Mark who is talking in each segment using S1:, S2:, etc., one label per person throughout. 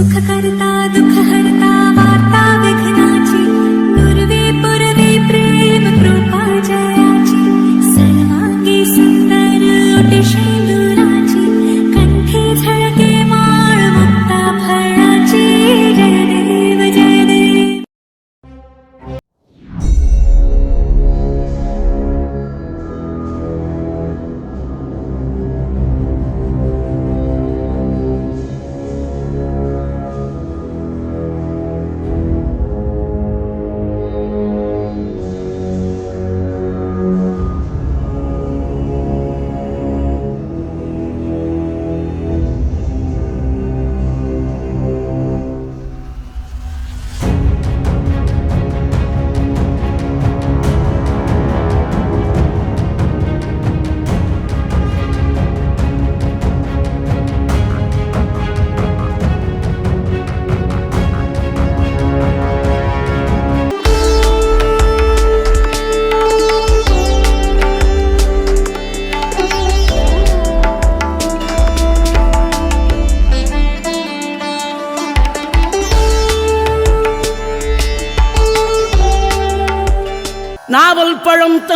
S1: సుఖకరిత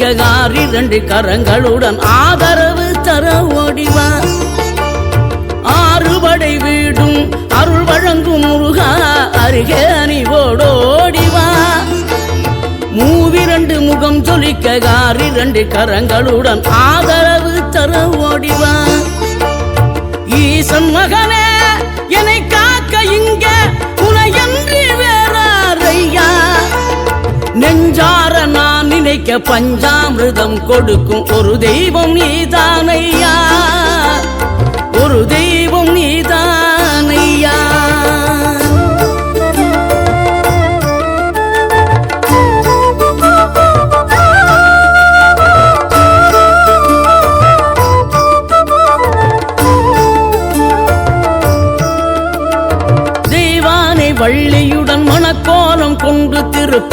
S1: முகம் சொலிக்க கரங்களுடன் ஆதரவு தர ஓடிவார் ஆறுபடை வீடும் அருள் வழங்கும் முருகா அருகே நீ ஓடோடிவா. மூவிரண்டு முகம் சொலிக்க ஆறிரண்டு கரங்களுடன் ஆதரவு தர ஓடிவா. ஈசன் மகனே நினைக்க பஞ்சாமிர்தம் கொடுக்கும் ஒரு தெய்வம் நீதானையா? ஒரு தெய்வம் நீ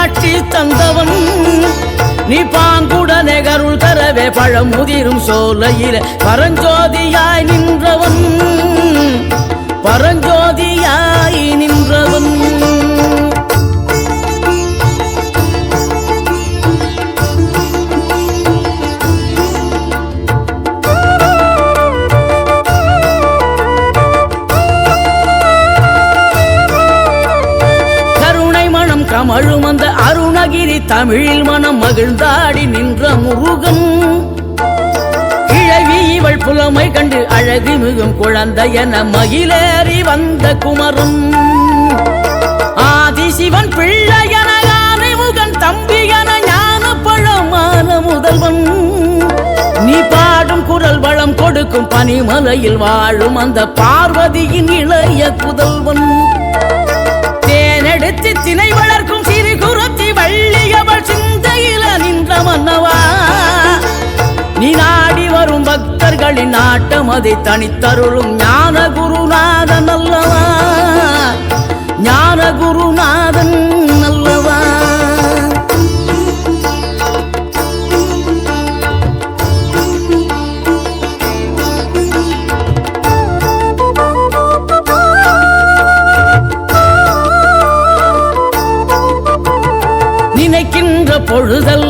S1: காட்சி தந்தவன். நீ பாங்குடனே கருள் தரவே பழமுதிரும் சோலையில. பரஞ்சோதியாய் நின்றவன் கமழும் அந்த அருணகிரி தமிழில் மனம் மகிழ்ந்தாடி நின்ற முருகன். கிழவி இவள் புலமை கண்டு அழகு மிகும் குழந்தை என மகிழேறி வந்த குமரன். ஆதி சிவன் பிள்ளை என யானை முகன் தம்பி என ஞான பழமான முதல்வன். நீ பாடும் குரல் வளம் கொடுக்கும் பனிமலையில் வாழும் அந்த பார்வதியின் இளைய புதல்வன். தேனெடுத்து திணை தன் ஆட்டம் அதை தனித்தருளும் ஞான குருநாதன் அல்லவா? ஞான குருநாதன் அல்லவா? நினைக்கின்ற பொழுதல்ல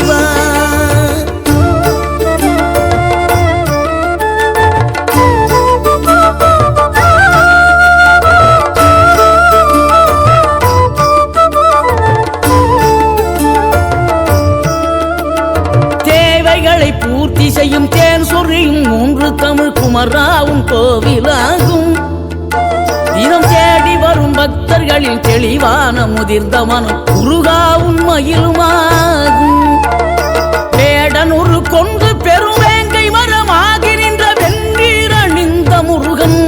S1: அமராவும் கோவிலாகும். தினம் தேடி வரும் பக்தர்களில் தெளிவான முதிர்ந்த மனம் குருகாவும் மயிலுமாகும். வேடனுரு கொண்டு பெருமேங்கை மரமாகி நின்ற வென்றீர் அணிந்த முருகன்.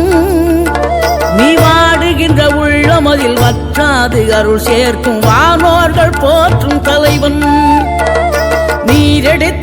S1: நீ வாடுகின்ற உள்ளமதில் வற்றாது அருள் சேர்க்கும் வானோர்கள் போற்றும் தலைவன். நீரெடுத்து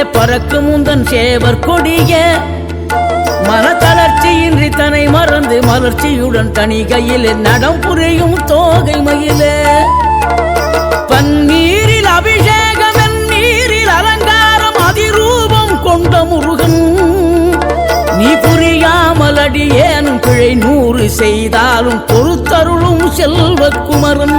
S1: விண்ணதிலே பறக்கும் சேவர் கொடிய மனத்தளர்ச்சியின்றி தன்னை மறந்து மலர்ச்சியுடன் தணிகையிலே நடம் புரியும் தோகை மயிலே. பன்னீரில் அபிஷேகம் நீரில் அலங்காரம் அதிரூபம் கொண்ட முருகன். நீ புரியாமல் அடியேனும் பிழை நூறு செய்தாலும் பொறுத்தருளும் செல்வக்குமரன்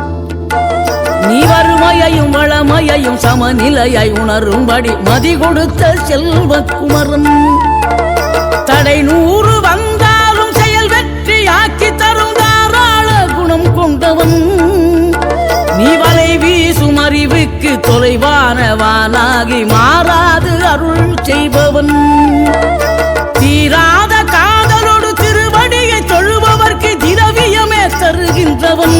S1: நீ வறுமையையும் வளமையையும் சமநிலையை உணரும்படி மதி கொடுத்த செல்வ குமரன் தடை நூறு வந்தாலும் செயல் வெற்றி ஆக்கி தரும் தாராள குணம் கொண்டவன். நீ வலை வீசும் அறிவுக்கு தொலைவானவானாகி மாறாது அருள் செய்பவன். தீராத காதலோடு திருவடியை தொழுபவர்க்கு திரவியமே தருகின்றவன்.